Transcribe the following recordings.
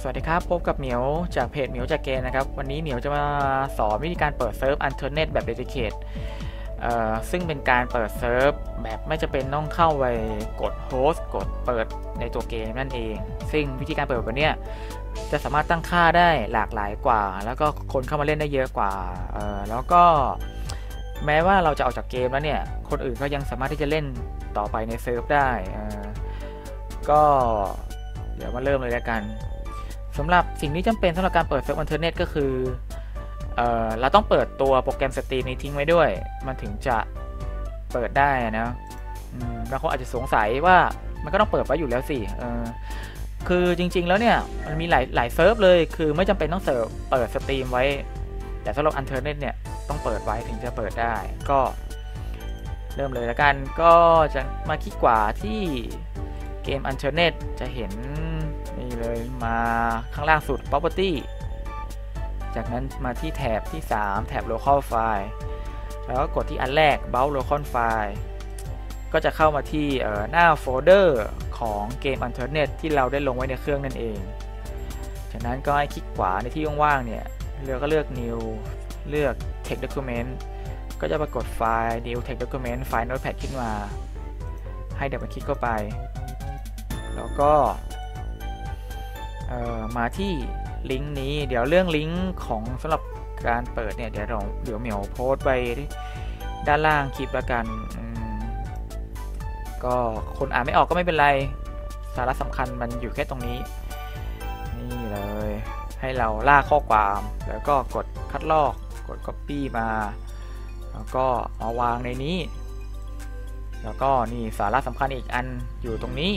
สวัสดีครับ พบกับเหมียวจากเพจเหมียวจากเกนนะครับ วันนี้เหมียวจะมาสอนวิธีการเปิดเซิร์ฟอันเทอร์เน็ตแบบเดดิเคทซึ่งเป็นการเปิดเซิร์ฟแบบไม่จะเป็นต้องเข้าไปกดโฮสต์กดเปิดในตัวเกมนั่นเอง ซึ่งวิธีการเปิดแบบนี้จะสามารถตั้งค่าได้หลากหลายกว่า แล้วก็คนเข้ามาเล่นได้เยอะกว่าแล้วก็แม้ว่าเราจะออกจากเกมแล้วเนี่ย คนอื่นก็ยังสามารถที่จะเล่นต่อไปในเซิร์ฟได้ก็เดี๋ยวมาเริ่มเลยแล้วกัน สำหรับสิ่งที่จำเป็นสำหรับการเปิดเซิร์ฟอินเทอร์เน็ตก็คือเออเราต้องเปิดตัวโปรแกรมสตรีมนี้ทิ้งไว้ด้วย มันถึงจะเปิดได้นะบางคนอาจจะสงสัยว่ามันก็ต้องเปิดไว้อยู่แล้วสิคือจริง ๆ แล้วเนี่ยมันมีหลายหลายเซิร์ฟเลย คือไม่จำเป็นต้องเสิร์ฟเปิดสตรีมไว้ แต่สำหรับอินเทอร์เน็ตเนี่ยต้องเปิดไว้ถึงจะเปิดได้ ก็เริ่มเลยแล้วกัน ก็จะมาคลิกขวาที่เกม u n t e r n e t จะเห็น เลยมาข้างล่างสุด property จากนั้นมาที่แถบที่ 3 แถบ local file แล้วก็กดที่อันแรก browse local file ก็จะเข้ามาที่หน้าโฟลเดอร์ของเกม u n t e r n e t ที่เราได้ลงไว้ในเครื่องนั่นเอง จากนั้นก็ให้คลิกขวาในที่ว่างๆเนี่ยเลือกก็เลือก new เลือก text document ก็จะปรากฏไฟล์ new text document ไฟล์ notepad ขึ้นมา ให้เดี๋ยวมันคลิกเข้าไป แล้วก็ มาที่ลิงก์นี้ เดี๋ยวเรื่องลิงก์ของสำหรับการเปิดเนี่ยเดี๋ยวเราเดี๋ยวเหมียวโพสต์ไปด้านล่างคลิปแล้วกันก็คนอ่านไม่ออกก็ไม่เป็นไร สาระสำคัญมันอยู่แค่ตรงนี้ นี่เลย ให้เราลากข้อความแล้วก็กดคัดลอก กด Copy มา แล้วก็มาวางในนี้ แล้วก็นี่สาระสำคัญอีกอันอยู่ตรงนี้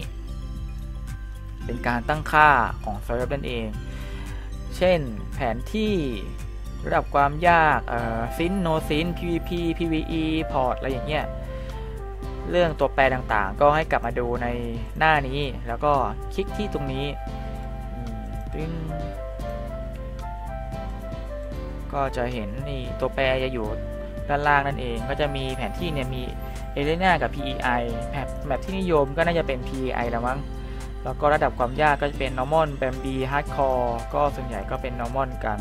เป็นการตั้งค่าของเซิร์ฟนั่นเอง เช่นแผนที่ระดับความยากซินโนซิน PVP PVE พอร์ตอะไรอย่างเงี้ยเรื่องตัวแปรต่างๆ ก็ให้กลับมาดูในหน้านี้ แล้วก็คลิกที่ตรงนี้ตึ้งก็จะเห็นนี่ตัวแปรจะอยู่ด้านล่างนั่นเอง ก็จะมีแผนที่เนี่ยมีเอเลน่ากับ PEI แมปแมปที่นิยมก็น่าจะเป็น PEI แล้วมั้ง แล้วก็ระดับความยากก็จะเป็น normal แบมบี hardcore ก็ส่วนใหญ่ก็เป็น normal กัน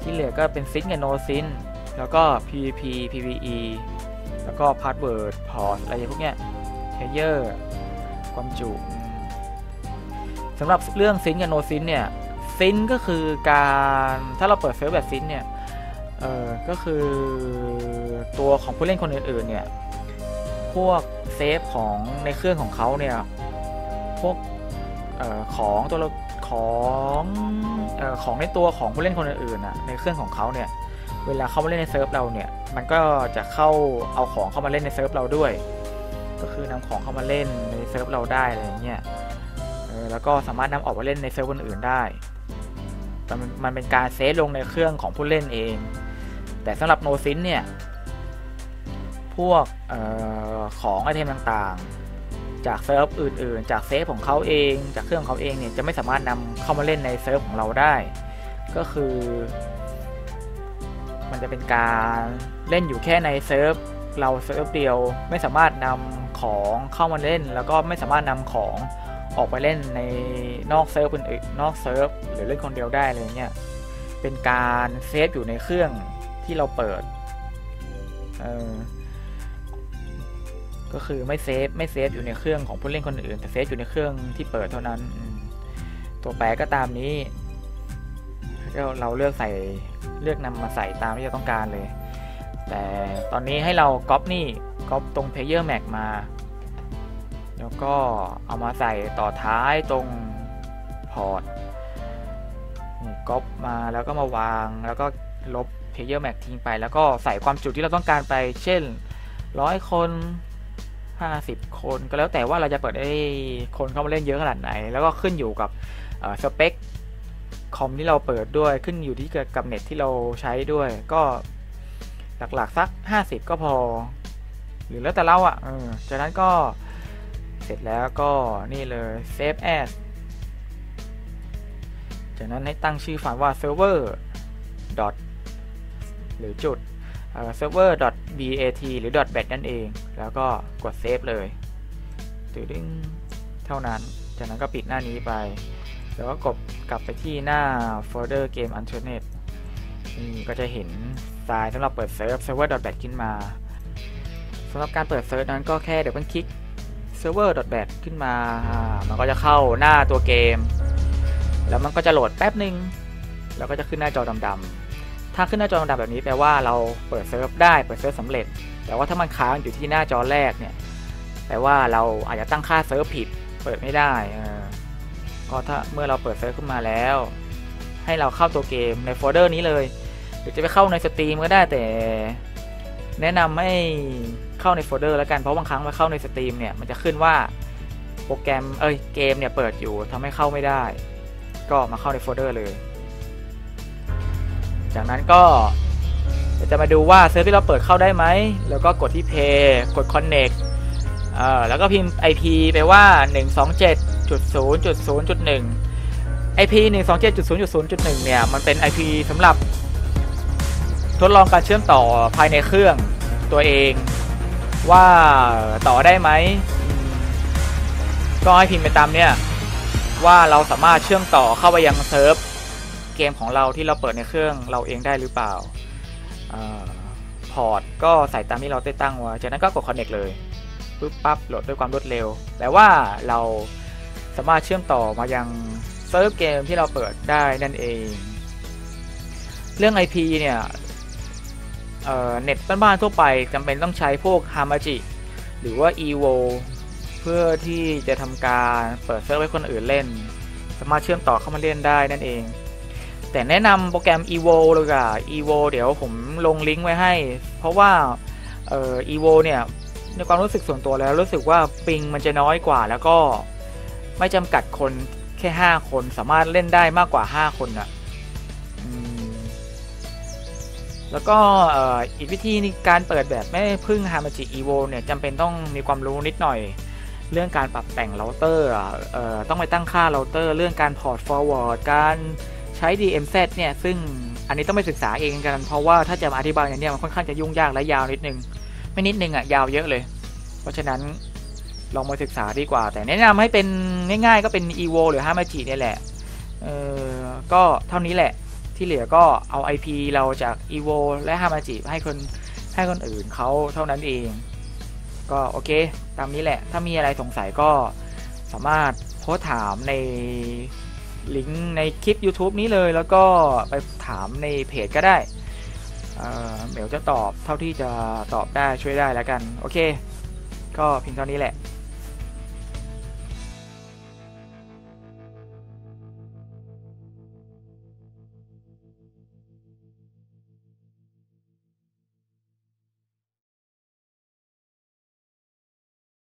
ที่เหลือก็เป็น sin กับ no sin แล้วก็ PVP PVE แล้วก็ password port อะไรพวกเนี้ย layer ความจุสำหรับเรื่อง sin กับ no sin เนี่ย sin ก็คือการถ้าเราเปิดเซิร์ฟแบบ sin เนี่ยเออก็คือตัวของผู้เล่นคนอื่นๆเนี่ยพวกเซฟของในเครื่องของเขาเนี่ยพวก ของตัวของออของในตัวของผู้เล่นคนอื่นๆอะในเครื่องของเขาเนี่ยเวลาเข้ามาเล่นในเซิร์ฟเราเนี่ยมันก็จะเข้าเอาของเข้ามาเล่นในเซิร์ฟเราด้วย ก็คือนำของเข้ามาเล่นในเซิร์ฟเราได้อะไรเงี้ยแล้วก็สามารถนำออกมาเล่นในเซิร์ฟคนอื่นได้มันมันเป็นการเซฟลงในเครื่องของผู้เล่นเอง แต่สำหรับโนซินเนี่ยพวกออของไอเทมต่างๆ จากเซิร์ฟอื่น ๆ จากเซฟของเขาเอง จากเครื่องเขาเองเนี่ยจะไม่สามารถนำเข้ามาเล่นในเซิร์ฟของเราได้ ก็คือ มันจะเป็นการเล่นอยู่แค่ในเซิร์ฟเราเซิร์ฟเดียวไม่สามารถนำของเข้ามาเล่น แล้วก็ไม่สามารถนำของออกไปเล่นในนอกเซิร์ฟอื่นๆนอกเซิร์ฟหรือเล่นคนเดียวได้อะไรเงี้ยเป็นการเซฟอยู่ในเครื่องที่เราเปิดเออ ก็คือไม่เซฟไม่เซฟอยู่ในเครื่องของผู้เล่นคนอื่น แต่เซฟอยู่ในเครื่องที่เปิดเท่านั้น ตัวแปรก็ตามนี้เราเลือกใส่เลือกนำมาใส่ตามที่เราต้องการเลย แต่ตอนนี้ให้เราก๊อปนี่ก๊อปตรง Player Mac มา แล้วก็เอามาใส่ต่อท้ายตรงพอร์ตก๊อปมาแล้วก็มาวางแล้วก็ลบ Player Mac ทิ้งไป แล้วก็ใส่ความจุที่เราต้องการไป เช่นร้อยคน 50 คนก็แล้วแต่ว่าเราจะเปิดให้คนเข้ามาเล่นเยอะขนาดไหน แล้วก็ขึ้นอยู่กับสเปคคอมที่เราเปิดด้วยขึ้นอยู่ที่กับเน็ตที่เราใช้ด้วยก็หลักๆสัก 50 ก็พอ หรือแล้วแต่เราอะ่ะจากนั้นก็เสร็จแล้วก็นี่เลย save as จากนั้นให้ตั้งชื่อไฟล์ว่า server dot หรือจุด server.bat หรือ .bat นั่นเอง แล้วก็กดเซฟเลยตึดึงเท่านั้น จากนั้นก็ปิดหน้านี้ไป แล้วก็กดกลับไปที่หน้าโฟลเดอร์เกม Internet นี่ก็จะเห็นไฟล์สำหรับเปิดเซิร์ฟ server.bat ขึ้นมาสำหรับการเปิดเซิร์ฟนั้นก็แค่เดี๋ยวมันคลิก server.bat ขึ้นมาอ่ามันก็จะเข้าหน้าตัวเกม แล้วมันก็จะโหลดแป๊บหนึ่งแล้วก็จะขึ้นหน้าจอดำๆ ถ้าขึ้นหน้าจอดำๆแบบนี้แปลว่าเราเปิดเซิร์ฟได้เปิดเซิร์ฟสำเร็จ แต่ว่าถ้ามันค้างอยู่ที่หน้าจอแรกเนี่ยแปลว่าเราอาจจะตั้งค่าเซิร์ฟผิด เปิดไม่ได้ก็ถ้าเมื่อเราเปิดเซิร์ฟขึ้นมาแล้ว ให้เราเข้าตัวเกมในโฟลเดอร์นี้เลยหรือจะไปเข้าในสตรีมก็ได้แต่ แนะนำให้เข้าในโฟลเดอร์แล้วกันเพราะบางครั้งมาเข้าในสตรีมเนี่ยมันจะขึ้นว่าโปรแกรมเอ้ยเกมเนี่ยเปิดอยู่ทำให้เข้าไม่ได้ ก็มาเข้าในโฟลเดอร์เลย จากนั้นก็จะมาดูว่าเซิร์ฟที่เราเปิดเข้าได้ไหม แล้วก็กดที่ Play กด Connect เอ่อแล้วก็พิมพ์ IP ไปว่า 127.0.0.1 IP 127.0.0.1 เนี่ย มันเป็น IP สำหรับ ทดลองการเชื่อมต่อภายในเครื่องตัวเอง ว่าต่อได้ไหมอืมก็ให้พิมพ์ไปตามเนี่ย ว่าเราสามารถเชื่อมต่อเข้าไปยังเซิร์ฟ เกมของเราที่เราเปิดในเครื่องเราเองได้หรือเปล่าพอร์ตก็ใส่ตามที่เราได้ตั้งไว้จากนั้นก็กด connect เลยปึ๊บปั๊บโหลดด้วยความรวดเร็วแปลว่าเราสามารถเชื่อมต่อมายังเซิร์ฟเกมที่เราเปิดได้นั่นเอง เรื่อง IP เนี่ยเเน็ตบ้านๆทั่วไปจำเป็นต้องใช้พวก Hamachi หรือว่า evo เพื่อที่จะทำการเปิดเซิร์ฟให้คนอื่นเล่น สามารถเชื่อมต่อเข้ามาเล่นได้นั่นเอง แต่แนะนำโปรแกรม evo เลยค่ะ evo เดี๋ยวผมลงลิงก์ไว้ให้ เพราะว่าเอ่อ evo เนี่ยในความรู้สึกส่วนตัวแล้วรู้สึกว่าปิงมันจะน้อยกว่า แล้วก็ไม่จำกัดคนแค่ 5 คนสามารถเล่นได้มากกว่า 5 คนนะแล้วก็อีกวิธีในการเปิดแบบไม่พึ่ง Hamachi evo เนี่ยจำเป็นต้องมีความรู้นิดหน่อย เรื่องการปรับแต่งเราเตอร์ต้องไปตั้งค่าเราเตอร์ เรื่องการพอร์ต forward การ ใช้ DMZ เนี่ยซึ่งอันนี้ต้องไปศึกษาเองกัน เพราะว่าถ้าจะมาอธิบายเนี่ยมันค่อนข้างจะยุ่งยากและยาวนิดนึง ไม่นิดนึงอะยาวเยอะเลย เพราะฉะนั้นลองมาศึกษาดีกว่า แต่แนะนำให้เป็นง่ายๆ ก็เป็น evo หรือ hamachi เนี่ยแหละเออก็เท่านี้แหละที่เหลือก็เอา IP เราจาก evo และ hamachi ให้คนให้คนอื่นเขาเท่านั้นเอง ก็โอเค ตามนี้แหละ ถ้ามีอะไรสงสัยก็สามารถโพสถามใน ลิงก์ในคลิป YouTube นี้เลยแล้วก็ไปถามในเพจก็ได้เหมียวจะตอบเท่าที่จะตอบได้ช่วยได้แล้วกัน โอเค ก็เพียงเท่านี้แหละ